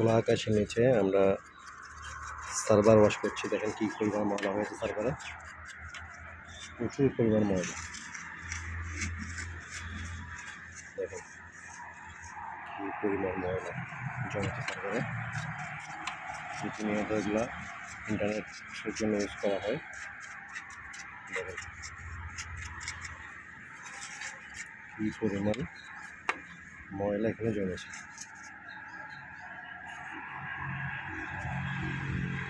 খোলা আকাশের নিচে আমরা সার্ভার ওয়াশ করছি। দেখেন কি পরিমাণ ময়লা হয়েছে সার্ভারে। প্রচুর পরিমাণ ময়লা। দেখেন কি পরিমাণ ময়লা জমেছে সার্ভারে। প্রতিনিয়ত এগুলা ইন্টারনেটের জন্য ইউজ করা হয়। দেখেন কি পরিমাণ ময়লা এখানে জমেছে।